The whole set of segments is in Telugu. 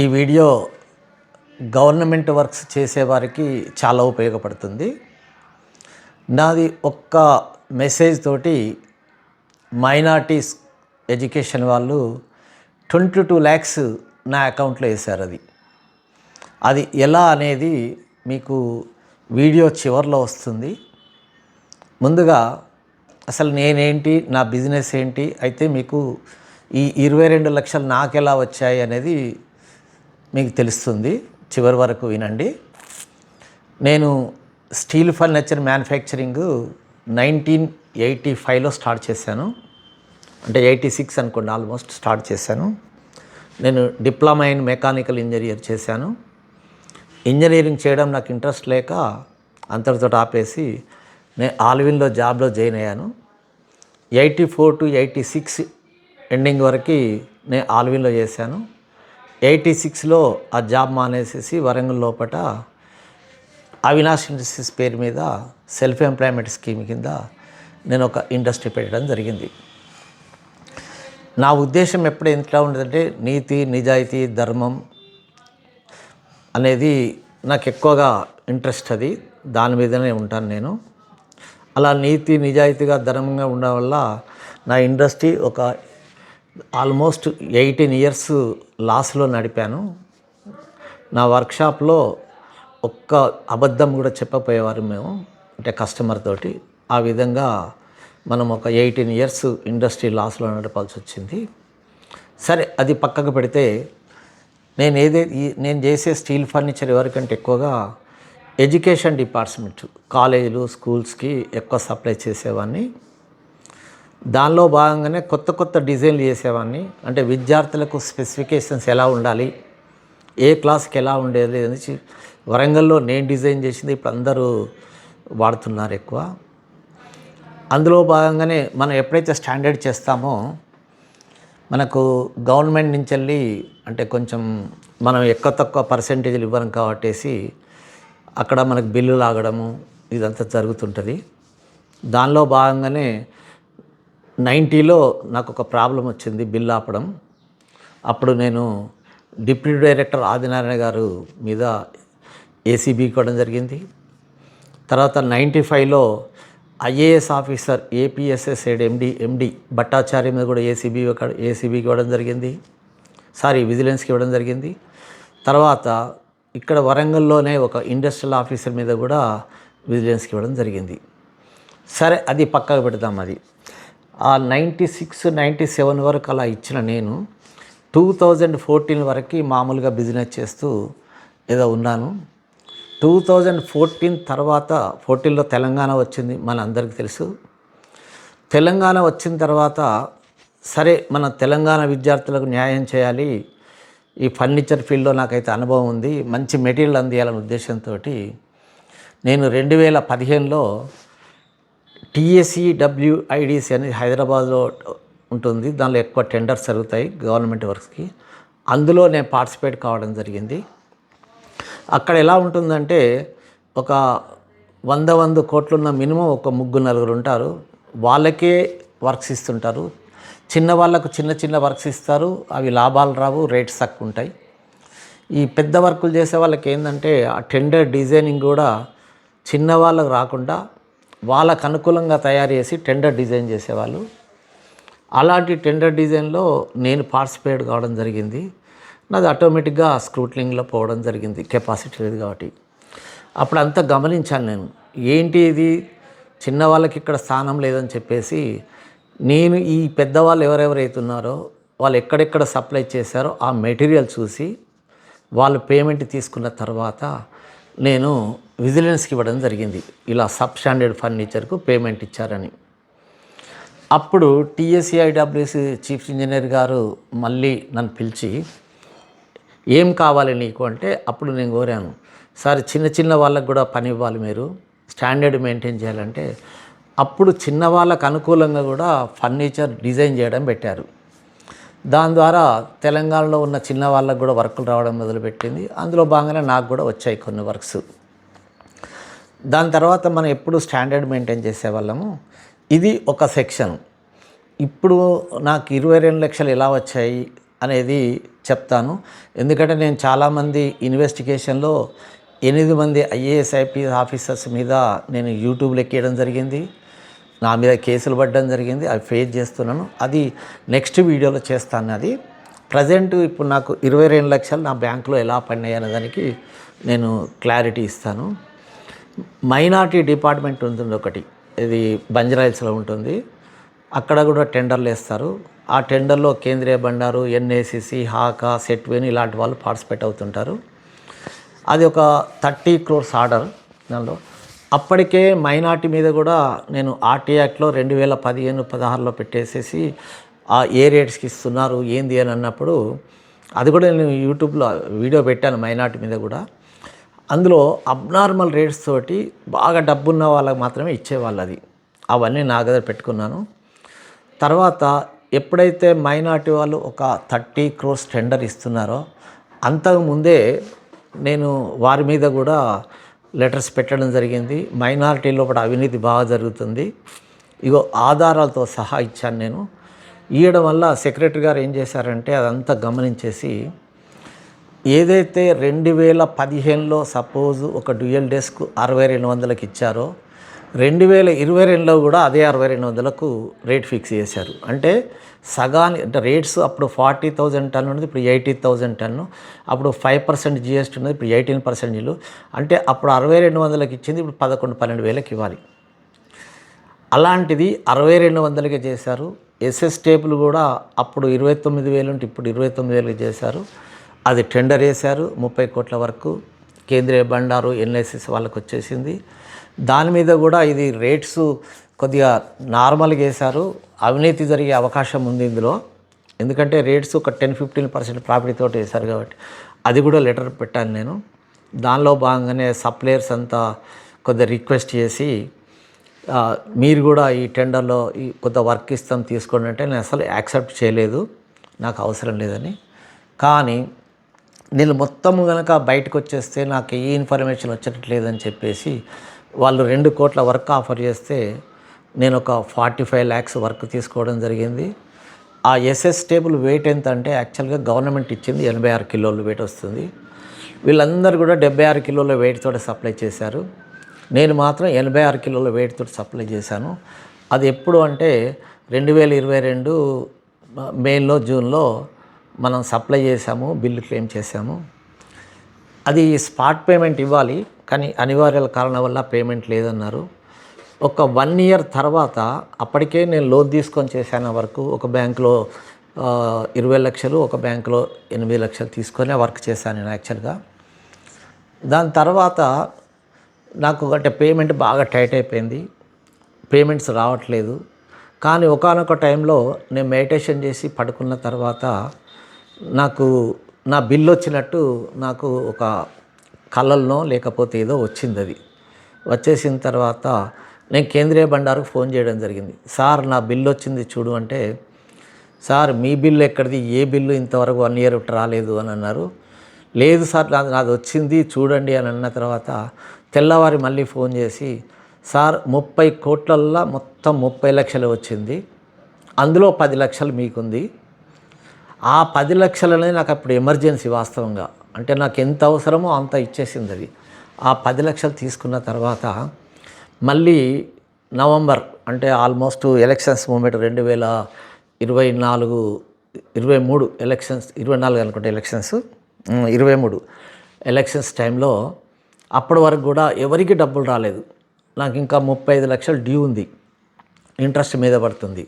ఈ వీడియో గవర్నమెంట్ వర్క్స్ చేసేవారికి చాలా ఉపయోగపడుతుంది. నాది ఒక్క మెసేజ్ తోటి మైనార్టీస్ ఎడ్యుకేషన్ వాళ్ళు ట్వంటీ టూ ల్యాక్స్ నా అకౌంట్లో వేశారు అది. అది ఎలా అనేది మీకు వీడియో చివరిలో వస్తుంది. ముందుగా అసలు నేనేంటి నా బిజినెస్ ఏంటి అయితే మీకు ఈ ఇరవై రెండు లక్షలు నాకు ఎలా వచ్చాయి అనేది మీకు తెలుస్తుంది. చివరి వరకు వినండి. నేను steel furniture manufacturing nineteen eighty ఫైవ్లో స్టార్ట్ చేశాను. అంటే ఎయిటీ సిక్స్ అనుకోండి ఆల్మోస్ట్ స్టార్ట్ చేశాను. నేను డిప్లొమా ఇన్ మెకానికల్ ఇంజనీర్ చేశాను. ఇంజనీరింగ్ చేయడం నాకు ఇంట్రెస్ట్ లేక అంతటితో ఆపేసి నేను ఆల్విన్లో జాబ్లో జాయిన్ అయ్యాను. Eighty four to eighty six ending వరకు నేను ఆల్విన్లో చేశాను. ఎయిటీ సిక్స్లో ఆ జాబ్ మానేసేసి వరంగల్ లోపట అవినాష్ ఇండస్ట్రీస్ పేరు మీద సెల్ఫ్ ఎంప్లాయ్మెంట్ స్కీమ్ కింద నేను ఒక ఇండస్ట్రీ పెట్టడం జరిగింది. నా ఉద్దేశం ఎప్పుడు ఎట్లా ఉండదంటే నీతి నిజాయితీ ధర్మం అనేది నాకు ఎక్కువగా ఇంట్రెస్ట్ అది. దాని మీదనే ఉంటాను నేను. అలా నీతి నిజాయితీగా ధర్మంగా ఉండడం వల్ల నా ఇండస్ట్రీ ఒక ఆల్మోస్ట్ ఎయిటీన్ ఇయర్స్ లాస్లో నడిపాను. నా వర్క్షాప్లో ఒక్క అబద్ధం కూడా చెప్పపోయేవారు మేము అంటే కస్టమర్ తోటి. ఆ విధంగా మనం ఒక ఎయిటీన్ ఇయర్స్ ఇండస్ట్రీ లాస్లో నడపాల్సి వచ్చింది. సరే అది పక్కకు పెడితే నేను ఏదైతే ఈ- నేను చేసే స్టీల్ ఫర్నిచర్ ఎవరికంటే ఎక్కువగా ఎడ్యుకేషన్ డిపార్ట్మెంట్ కాలేజీలు స్కూల్స్కి ఎక్కువ సప్లై చేసేవాడిని దానిలో భాగంగానే కొత్త కొత్త డిజైన్లు చేసేవాడిని. అంటే విద్యార్థులకు స్పెసిఫికేషన్స్ ఎలా ఉండాలి ఏ క్లాస్కి ఎలా ఉండేది అనేసి వరంగల్లో నేను డిజైన్ చేసింది ఇప్పుడు అందరూ వాడుతున్నారు ఎక్కువ. అందులో భాగంగానే మనం ఎప్పుడైతే స్టాండర్డ్ చేస్తామో మనకు గవర్నమెంట్ నుంచి వెళ్ళి అంటే కొంచెం మనం ఎక్కువ తక్కువ పర్సంటేజ్లు ఇవ్వడం కాబట్టేసి అక్కడ మనకు బిల్లు లాగడము ఇదంతా జరుగుతుంటుంది. దానిలో భాగంగానే నైంటీలో నాకు ఒక ప్రాబ్లం వచ్చింది బిల్ ఆపడం అప్పుడు నేను డిప్యూటీ డైరెక్టర్ ఆదినారాయణ గారు మీద ఏసీబీ ఇవ్వడం జరిగింది. తర్వాత నైంటీ ఫైవ్లో IAS officer APSS head MD MD Bhattacharya మీద కూడా ఏసీబీ ఏసీబీకి ఇవ్వడం జరిగింది. సారీ విజిలెన్స్కి ఇవ్వడం జరిగింది. తర్వాత ఇక్కడ వరంగల్లోనే ఒక ఇండస్ట్రియల్ ఆఫీసర్ మీద కూడా విజిలెన్స్కి ఇవ్వడం జరిగింది. సరే అది పక్కకు పెడదాం అది. ఆ నైంటీ సిక్స్ నైంటీ సెవెన్ వరకు అలా ఇచ్చిన నేను. టూ థౌజండ్ ఫోర్టీన్ వరకు మామూలుగా బిజినెస్ చేస్తూ ఏదో ఉన్నాను. టూ థౌజండ్ ఫోర్టీన్ తర్వాత ఫోర్టీన్లో తెలంగాణ వచ్చింది మన అందరికీ తెలుసు. తెలంగాణ వచ్చిన తర్వాత సరే మన తెలంగాణ విద్యార్థులకు న్యాయం చేయాలి. ఈ ఫర్నిచర్ ఫీల్డ్లో నాకైతే అనుభవం ఉంది. మంచి మెటీరియల్ అందియాలనే ఉద్దేశంతో నేను రెండు వేల పదిహేనులో టీఎస్ఈ డబ్ల్యూఐడిసి అనేది హైదరాబాద్లో ఉంటుంది. దానిలో ఎక్కువ టెండర్స్ జరుగుతాయి గవర్నమెంట్ వర్క్స్కి. అందులో నేను పార్టిసిపేట్ కావడం జరిగింది. అక్కడ ఎలా ఉంటుందంటే ఒక వంద వంద కోట్లున్న మినిమం ఒక ముగ్గురు నలుగురు ఉంటారు. వాళ్ళకే వర్క్స్ ఇస్తుంటారు. చిన్న వాళ్ళకు చిన్న చిన్న వర్క్స్ ఇస్తారు. అవి లాభాలు రావు రేట్స్ తక్కువ ఉంటాయి. ఈ పెద్ద వర్కులు చేసే వాళ్ళకి ఏంటంటే ఆ టెండర్ డిజైనింగ్ కూడా చిన్న వాళ్ళకు రాకుండా వాళ్ళకు అనుకూలంగా తయారు చేసి టెండర్ డిజైన్ చేసేవాళ్ళు. అలాంటి టెండర్ డిజైన్లో నేను పార్టిసిపేట్ కావడం జరిగింది. నాది ఆటోమేటిక్గా స్క్రూట్లింగ్లో పోవడం జరిగింది కెపాసిటీ లేదు కాబట్టి. అప్పుడు అంతా గమనించాను నేను ఏంటి ఇది? చిన్న వాళ్ళకి ఇక్కడ స్థానం లేదని చెప్పేసి నేను ఈ పెద్దవాళ్ళు ఎవరెవరైతున్నారో వాళ్ళు ఎక్కడెక్కడ సప్లై చేశారో ఆ మెటీరియల్ చూసి వాళ్ళు పేమెంట్ తీసుకున్న తర్వాత నేను విజిలెన్స్కి ఇవ్వడం జరిగింది. ఇలా సబ్ స్టాండర్డ్ ఫర్నిచర్కు పేమెంట్ ఇచ్చారని. అప్పుడు టీఎస్సీఐడబ్ల్యూసి చీఫ్ ఇంజనీర్ గారు మళ్ళీ నన్ను పిలిచి ఏం కావాలి నీకు? అంటే అప్పుడు నేను కోరాను. సార్ చిన్న చిన్న వాళ్ళకు కూడా పని ఇవ్వాలి మీరు. స్టాండర్డ్ మెయింటైన్ చేయాలంటే అప్పుడు చిన్న వాళ్ళకు అనుకూలంగా కూడా ఫర్నిచర్ డిజైన్ చేయడం పెట్టారు. దాని ద్వారా తెలంగాణలో ఉన్న చిన్న వాళ్ళకు కూడా వర్కులు రావడం మొదలుపెట్టింది. అందులో భాగంగానే నాకు కూడా వచ్చాయి కొన్ని వర్క్స్. దాని తర్వాత మనం ఎప్పుడు స్టాండర్డ్ మెయింటైన్ చేసేవాళ్ళము? ఇది ఒక సెక్షన్. ఇప్పుడు నాకు ఇరవై రెండు లక్షలు ఎలా వచ్చాయి అనేది చెప్తాను. ఎందుకంటే నేను చాలామంది ఇన్వెస్టిగేషన్లో ఎనిమిది మంది ఐఏఎస్ ఐపీఎస్ ఆఫీసర్స్ మీద నేను యూట్యూబ్లో ఎక్కేయడం జరిగింది. నా మీద కేసులు పడడం జరిగింది అవి ఫేస్ చేస్తున్నాను. అది నెక్స్ట్ వీడియోలో చేస్తాను అది. ప్రజెంట్ ఇప్పుడు నాకు ఇరవై రెండు లక్షలు నా బ్యాంకులో ఎలా పడినాయి అనే దానికి నేను క్లారిటీ ఇస్తాను. మైనార్టీ డిపార్ట్మెంట్ ఉంటుంది ఒకటి ఇది బంజరాయిల్స్లో ఉంటుంది. అక్కడ కూడా టెండర్లు వేస్తారు. ఆ టెండర్లో కేంద్రీయ బండారు ఎన్ఏసిసి హాకా సెట్వేని ఇలాంటి వాళ్ళు పార్టిసిపేట్ అవుతుంటారు. అది ఒక థర్టీ క్రోర్స్ ఆర్డర్ దానిలో అప్పటికే మైనార్టీ మీద కూడా నేను ఆర్టీ యాక్ట్లో రెండు వేల పదిహేను పదహారులో పెట్టేసేసి ఆ ఏ రేట్స్కి ఇస్తున్నారు ఏంది అని అన్నప్పుడు అది కూడా నేను యూట్యూబ్లో వీడియో పెట్టాను మైనార్టీ మీద కూడా. అందులో అబ్నార్మల్ రేట్స్ తోటి బాగా డబ్బున్న వాళ్ళకి మాత్రమే ఇచ్చేవాళ్ళు అది. అవన్నీ నా దగ్గర పెట్టుకున్నాను. తర్వాత ఎప్పుడైతే మైనార్టీ వాళ్ళు ఒక థర్టీ క్రోర్స్ టెండర్ ఇస్తున్నారో అంతకుముందే నేను వారి మీద కూడా లెటర్స్ పెట్టడం జరిగింది. మైనారిటీ లోపల అవినీతి బాగా జరుగుతుంది. ఇగో ఆధారాలతో సహా ఇచ్చాను నేను. ఇవ్వడం వల్ల సెక్రటరీ గారు ఏం చేశారంటే అదంతా గమనించేసి ఏదైతే రెండు వేల పదిహేనులో సపోజ్ ఒక డ్యూయల్ డెస్క్ అరవై రెండు వందలకి ఇచ్చారో రెండు వేల ఇరవై రెండులో కూడా అదే అరవై రెండు వందలకు రేట్ ఫిక్స్ చేశారు. అంటే సగాని అంటే రేట్స్ అప్పుడు ఫార్టీ థౌజండ్ టన్ ఉన్నది ఇప్పుడు ఎయిటీ థౌజండ్ టన్ను. అప్పుడు ఫైవ్ పర్సెంట్ జిఎస్టీ ఉన్నది ఇప్పుడు ఎయిటీన్ పర్సెంట్ అంటే అప్పుడు అరవై రెండు వందలకి ఇచ్చింది ఇప్పుడు పదకొండు పన్నెండు వేలకి ఇవ్వాలి. అలాంటిది అరవై రెండు వందలకే చేశారు. ఎస్ఎస్ టేబుల్ కూడా అప్పుడు ఇరవై తొమ్మిది వేలు ఉంటే ఇప్పుడు ఇరవై తొమ్మిది వేలకి చేశారు. అది టెండర్ వేశారు ముప్పై కోట్ల వరకు. కేంద్రీయ బండారు ఎన్ఎస్ఎస్ వాళ్ళకు వచ్చేసింది దాని మీద కూడా ఇది రేట్స్ కొద్దిగా నార్మల్గా వేశారు. అవినీతి జరిగే అవకాశం ఉంది ఇందులో. ఎందుకంటే రేట్స్ ఒక టెన్ ఫిఫ్టీన్ పర్సెంట్ ప్రాఫిట్ తోటి వేశారు కాబట్టి అది కూడా లెటర్ పెట్టాను నేను. దానిలో భాగంగానే సప్లయర్స్ అంతా కొద్దిగా రిక్వెస్ట్ చేసి మీరు కూడా ఈ టెండర్లో ఈ కొంత వర్క్ ఇస్తాం తీసుకోండి అంటే నేను అసలు యాక్సెప్ట్ చేయలేదు. నాకు అవసరం లేదని. కానీ నేను మొత్తం కనుక బయటకు వచ్చేస్తే నాకు ఏ ఇన్ఫర్మేషన్ వచ్చేటట్లేదని చెప్పేసి వాళ్ళు రెండు కోట్ల వర్క్ ఆఫర్ చేస్తే నేను ఒక ఫార్టీ ఫైవ్ ల్యాక్స్ వర్క్ తీసుకోవడం జరిగింది. ఆ ఎస్ఎస్ టేబుల్ వెయిట్ ఎంత అంటే యాక్చువల్గా గవర్నమెంట్ ఇచ్చింది ఎనభై ఆరు కిలోలు వెయిట్ వస్తుంది. వీళ్ళందరూ కూడా డెబ్బై ఆరు కిలోల వెయిట్తో సప్లై చేశారు. నేను మాత్రం ఎనభై ఆరు కిలోల వెయిట్తో సప్లై చేశాను. అది ఎప్పుడు అంటే రెండు వేల ఇరవై రెండు మేలో జూన్లో మనం సప్లై చేసాము బిల్లు క్లెయిమ్ చేసాము అది స్పాట్ పేమెంట్ ఇవ్వాలి. కానీ అనివార్యాల కారణం వల్ల పేమెంట్ లేదన్నారు. ఒక వన్ ఇయర్ తర్వాత అప్పటికే నేను లోన్ తీసుకొని చేశాను వర్క్ ఒక బ్యాంకులో ఇరవై లక్షలు ఒక బ్యాంకులో ఎనిమిది లక్షలు తీసుకొని వర్క్ చేశాను నేను యాక్చువల్గా. దాని తర్వాత నాకు అంటే పేమెంట్ బాగా టైట్ అయిపోయింది. పేమెంట్స్ రావట్లేదు. కానీ ఒకానొక టైంలో నేను మెడిటేషన్ చేసి పడుకున్న తర్వాత నాకు నా బిల్ వచ్చినట్టు నాకు ఒక కళ్ళల్లో లేకపోతే ఏదో వచ్చింది అది. వచ్చేసిన తర్వాత నేను కేంద్రీయ బండారుకు ఫోన్ చేయడం జరిగింది. సార్ నా బిల్లు వచ్చింది చూడు అంటే సార్ మీ బిల్లు ఎక్కడిది? ఏ బిల్లు ఇంతవరకు వన్ ఇయర్ రాలేదు అని అన్నారు. లేదు సార్ నాది నాది వచ్చింది చూడండి అని అన్న తర్వాత తెల్లవారి మళ్ళీ ఫోన్ చేసి సార్ ముప్పై కోట్లల్లో మొత్తం ముప్పై లక్షలు వచ్చింది. అందులో పది లక్షలు మీకుంది. ఆ పది లక్షలనే నాకు అప్పుడు ఎమర్జెన్సీ వాస్తవంగా. అంటే నాకు ఎంత అవసరమో అంత ఇచ్చేసింది అది. ఆ పది లక్షలు తీసుకున్న తర్వాత మళ్ళీ నవంబర్ అంటే ఆల్మోస్ట్ ఎలక్షన్స్ మూమెంట్ రెండు వేల ఇరవై నాలుగు ఇరవై మూడు ఎలక్షన్స్ ఇరవై నాలుగు అనుకుంటే ఎలక్షన్స్ ఇరవై మూడు ఎలక్షన్స్ టైంలో అప్పటి వరకు కూడా ఎవరికి డబ్బులు రాలేదు. నాకు ఇంకా ముప్పై ఐదు లక్షలు డ్యూ ఉంది. ఇంట్రెస్ట్ మీద పడుతుంది.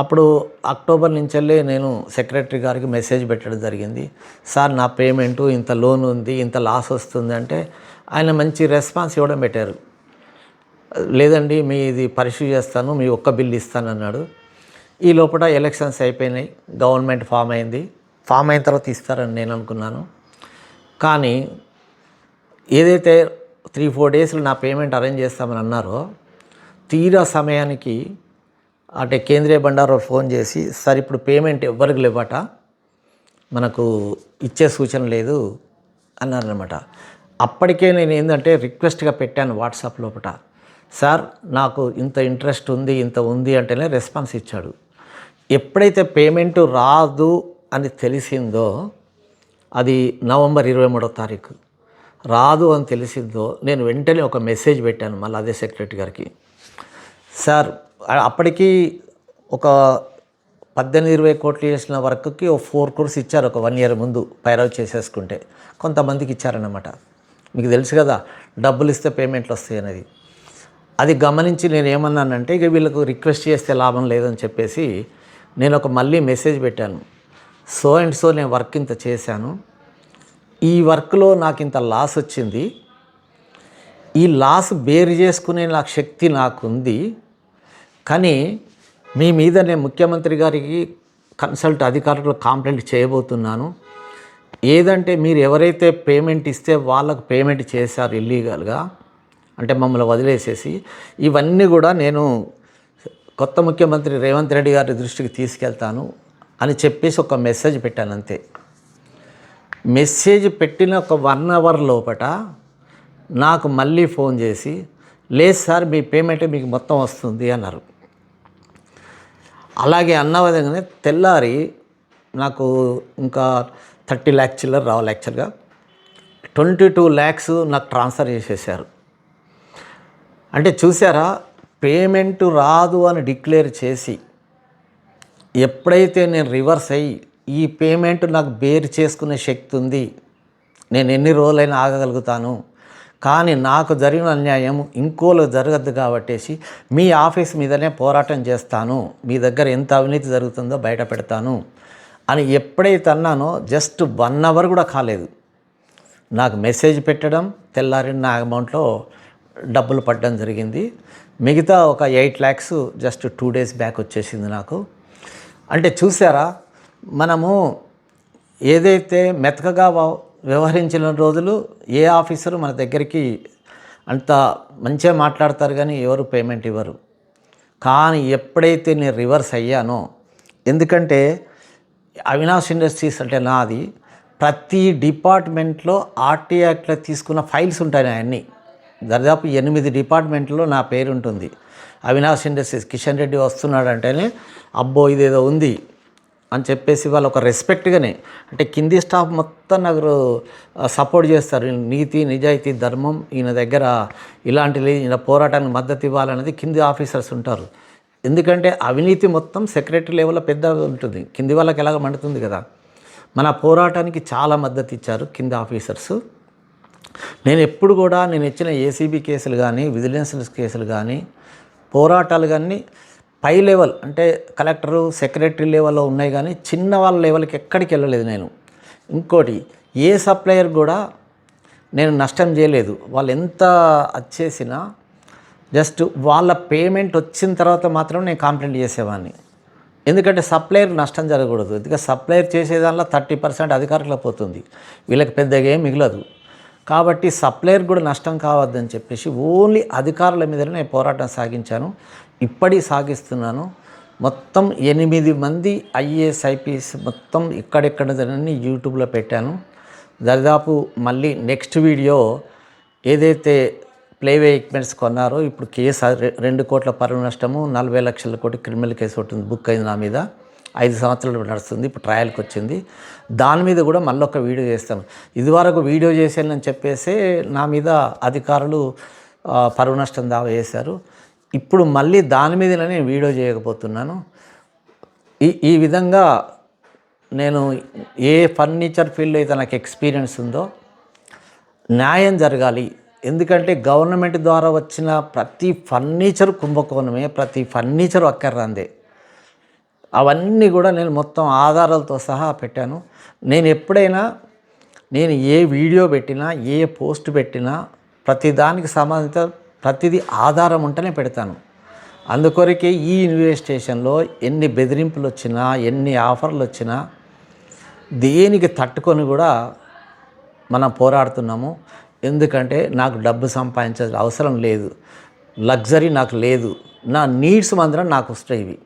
అప్పుడు అక్టోబర్ నుంచెల్లే నేను సెక్రటరీ గారికి మెసేజ్ పెట్టడం జరిగింది. సార్ నా పేమెంటు ఇంత లోన్ ఉంది ఇంత లాస్ వస్తుంది అంటే ఆయన మంచి రెస్పాన్స్ ఇవ్వడం పెట్టారు లేదండి మీ ఇది పరిశీలి చేస్తాను మీ ఒక్క బిల్ ఇస్తాను అన్నాడు. ఈ లోపల ఎలక్షన్స్ అయిపోయినాయి గవర్నమెంట్ ఫామ్ అయింది. ఫామ్ అయిన తర్వాత ఇస్తారని నేను అనుకున్నాను. కానీ ఏదైతే త్రీ ఫోర్ డేస్లో నా పేమెంట్ అరేంజ్ చేస్తామని అన్నారో తీరా సమయానికి అంటే కేంద్రీయ బండారు ఫోన్ చేసి సార్ ఇప్పుడు పేమెంట్ ఎవ్వరికి లేవట. మనకు ఇచ్చే సూచన లేదు అన్నారనమాట అప్పటికే నేను ఏంటంటే రిక్వెస్ట్గా పెట్టాను వాట్సాప్ లోపల సార్ నాకు ఇంత ఇంట్రెస్ట్ ఉంది ఇంత ఉంది అంటేనే రెస్పాన్స్ ఇచ్చాడు. ఎప్పుడైతే పేమెంట్ రాదు అని తెలిసిందో అది నవంబర్ ఇరవై మూడో తారీఖు. రాదు అని తెలిసిందో నేను వెంటనే ఒక మెసేజ్ పెట్టాను మళ్ళీ అదే సెక్రటరీ గారికి. సార్ అప్పటికి ఒక పద్దెనిమిది ఇరవై కోట్లు చేసిన వర్క్కి ఒక ఫోర్ క్రోర్స్ ఇచ్చారు ఒక వన్ ఇయర్ ముందు పైరవ్ చేసేసుకుంటే. కొంతమందికి ఇచ్చారన్నమాట. మీకు తెలుసు కదా డబ్బులు ఇస్తే పేమెంట్లు వస్తాయి అనేది. అది గమనించి నేను ఏమన్నానంటే ఇక వీళ్ళకు రిక్వెస్ట్ చేస్తే లాభం లేదని చెప్పేసి నేను ఒక మళ్ళీ మెసేజ్ పెట్టాను. సో అండ్ సో నేను వర్క్ ఇంత చేశాను. ఈ వర్క్లో నాకు ఇంత లాస్ వచ్చింది. ఈ లాస్ బేర్ చేసుకునే నాకు శక్తి నాకుంది. కానీ మీ మీద నేను ముఖ్యమంత్రి గారికి కన్సల్ట్ అధికారులు కంప్లైంట్ చేయబోతున్నాను. ఏదంటే మీరు ఎవరైతే పేమెంట్ ఇస్తే వాళ్ళకు పేమెంట్ చేశారు ఇల్లీగల్గా అంటే మమ్మల్ని వదిలేసేసి ఇవన్నీ కూడా నేను కొత్త ముఖ్యమంత్రి రేవంత్ రెడ్డి గారి దృష్టికి తీసుకెళ్తాను అని చెప్పేసి ఒక మెసేజ్ పెట్టాను అంతే. మెసేజ్ పెట్టిన ఒక వన్ అవర్ లోపట నాకు మళ్ళీ ఫోన్ చేసి లేదు సార్ మీ పేమెంట్ మీకు మొత్తం వస్తుంది అన్నారు. అలాగే అన్న విధంగానే తెల్లారి నాకు ఇంకా థర్టీ ల్యాక్స్ చిల్లర రావాలి యాక్చువల్గా. ట్వంటీ టూ ల్యాక్స్ నాకు ట్రాన్స్ఫర్ చేసేసారు. అంటే చూసారా పేమెంట్ రాదు అని డిక్లేర్ చేసి ఎప్పుడైతే నేను రివర్స్ అయ్యి ఈ పేమెంట్ నాకు బేర్ చేసుకునే శక్తి ఉంది నేను ఎన్ని రోజులైనా ఆగగలుగుతాను కానీ నాకు జరిగిన అన్యాయం ఇంకోలో జరగద్దు కాబట్టేసి మీ ఆఫీస్ మీదనే పోరాటం చేస్తాను. మీ దగ్గర ఎంత అవినీతి జరుగుతుందో బయట పెడతాను. అని ఎప్పుడైతే అన్నానో జస్ట్ వన్ అవర్ కూడా కాలేదు. నాకు మెసేజ్ పెట్టడం తెల్లారిన నా అమౌంట్లో డబ్బులు పడడం జరిగింది. మిగతా ఒక eight lakhs just two days back వచ్చేసింది నాకు. అంటే చూసారా మనము ఏదైతే మెతకగా వ్యవహరించిన రోజులు ఏ ఆఫీసరు మన దగ్గరికి అంత మంచిగా మాట్లాడతారు కానీ ఎవరు పేమెంట్ ఇవ్వరు. కానీ ఎప్పుడైతే నేను రివర్స్ అయ్యానో ఎందుకంటే అవినాష్ ఇండస్ట్రీస్ అంటే నాది ప్రతి డిపార్ట్మెంట్లో ఆర్టీ యాక్ట్లో తీసుకున్న ఫైల్స్ ఉంటాయి అన్నీ దాదాపు ఎనిమిది డిపార్ట్మెంట్లో నా పేరు ఉంటుంది అవినాష్ ఇండస్ట్రీస్ కిషన్ రెడ్డి వస్తున్నాడు అంటేనే అబ్బో ఇదేదో ఉంది. అని చెప్పేసి వాళ్ళు ఒక రెస్పెక్ట్గానే అంటే కింది స్టాఫ్ మొత్తం నాకు సపోర్ట్ చేస్తారు. నీతి నిజాయితీ ధర్మం ఈయన దగ్గర ఇలాంటి ఈయన పోరాటానికి మద్దతు ఇవ్వాలనేది కింది ఆఫీసర్స్ ఉంటారు. ఎందుకంటే అవినీతి మొత్తం సెక్రటరీ లెవెల్లో పెద్ద ఉంటుంది. కింది వాళ్ళకి ఎలాగ మండుతుంది కదా. మన పోరాటానికి చాలా మద్దతు ఇచ్చారు కింద ఆఫీసర్స్ నేను ఎప్పుడు కూడా నేను ఇచ్చిన ఏసీబీ కేసులు కానీ విజిలెన్స్ కేసులు కానీ పోరాటాలు కానీ హై లెవెల్ అంటే కలెక్టరు సెక్రటరీ లెవెల్లో ఉన్నాయి కానీ చిన్న వాళ్ళ లెవెల్కి ఎక్కడికి వెళ్ళలేదు నేను. ఇంకోటి ఏ సప్లయర్ కూడా నేను నష్టం చేయలేదు. వాళ్ళు ఎంత వచ్చేసినా జస్ట్ వాళ్ళ పేమెంట్ వచ్చిన తర్వాత మాత్రం నేను కంప్లైంట్ చేసేవాడిని. ఎందుకంటే సప్లయర్ నష్టం జరగకూడదు. ఎందుకంటే సప్లయర్ చేసే దానిలో థర్టీ పర్సెంట్ అధికారులకు పోతుంది. వీళ్ళకి పెద్దగా ఏం మిగలదు. కాబట్టి సప్లయర్ కూడా నష్టం కావద్దని చెప్పేసి ఓన్లీ అధికారుల మీదనే నేను పోరాటం సాగించాను. ఇప్పటి సాగిస్తున్నాను. మొత్తం ఎనిమిది మంది ఐఏఎస్ ఐపీఎస్ మొత్తం ఇక్కడెక్కడ జరిగిన యూట్యూబ్లో పెట్టాను. దాదాపు మళ్ళీ నెక్స్ట్ వీడియో ఏదైతే ప్లేవే ఎక్విప్మెంట్స్ కొన్నారో ఇప్పుడు కేసు రెండు కోట్ల పరువు నష్టము నలభై లక్షల కోటి క్రిమినల్ కేసు ఒకటి ఉంది, బుక్ అయింది నా మీద. ఐదు సంవత్సరాలు నడుస్తుంది ఇప్పుడు ట్రయల్కి వచ్చింది. దాని మీద కూడా మళ్ళీ ఒక వీడియో చేస్తాను. ఇదివరకు వీడియో చేశానని చెప్పేసి నా మీద అధికారులు పరువు నష్టం దావా చేశారు. ఇప్పుడు మళ్ళీ దాని మీద నేను వీడియో చేయకపోతున్నాను. ఈ ఈ విధంగా నేను ఏ ఫర్నిచర్ ఫీల్డ్ అయితే నాకు ఎక్స్పీరియన్స్ ఉందో న్యాయం జరగాలి. ఎందుకంటే గవర్నమెంట్ ద్వారా వచ్చిన ప్రతి ఫర్నిచర్ కుంభకోణమే ప్రతి ఫర్నిచర్ అక్కర్రందే. అవన్నీ కూడా నేను మొత్తం ఆధారాలతో సహా పెట్టాను. నేను ఎప్పుడైనా నేను ఏ వీడియో పెట్టినా ఏ పోస్ట్ పెట్టినా ప్రతి దానికి సంబంధిత ప్రతిదీ ఆధారం ఉంటేనే పెడతాను. అందుకొరకే ఈ ఇన్వెస్టేషన్లో ఎన్ని బెదిరింపులు వచ్చినా ఎన్ని ఆఫర్లు వచ్చినా దేనికి తట్టుకొని కూడా మనం పోరాడుతున్నాము. ఎందుకంటే నాకు డబ్బు సంపాదించాల్సిన అవసరం లేదు. లగ్జరీ నాకు లేదు. నా నీడ్స్ మాత్రం నాకు వస్తాయి ఇవి.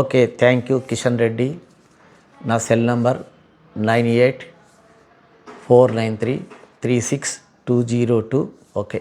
Okay thank you Kishan Reddy. నా cell number nine eight four nine three three six two zero two. Okay.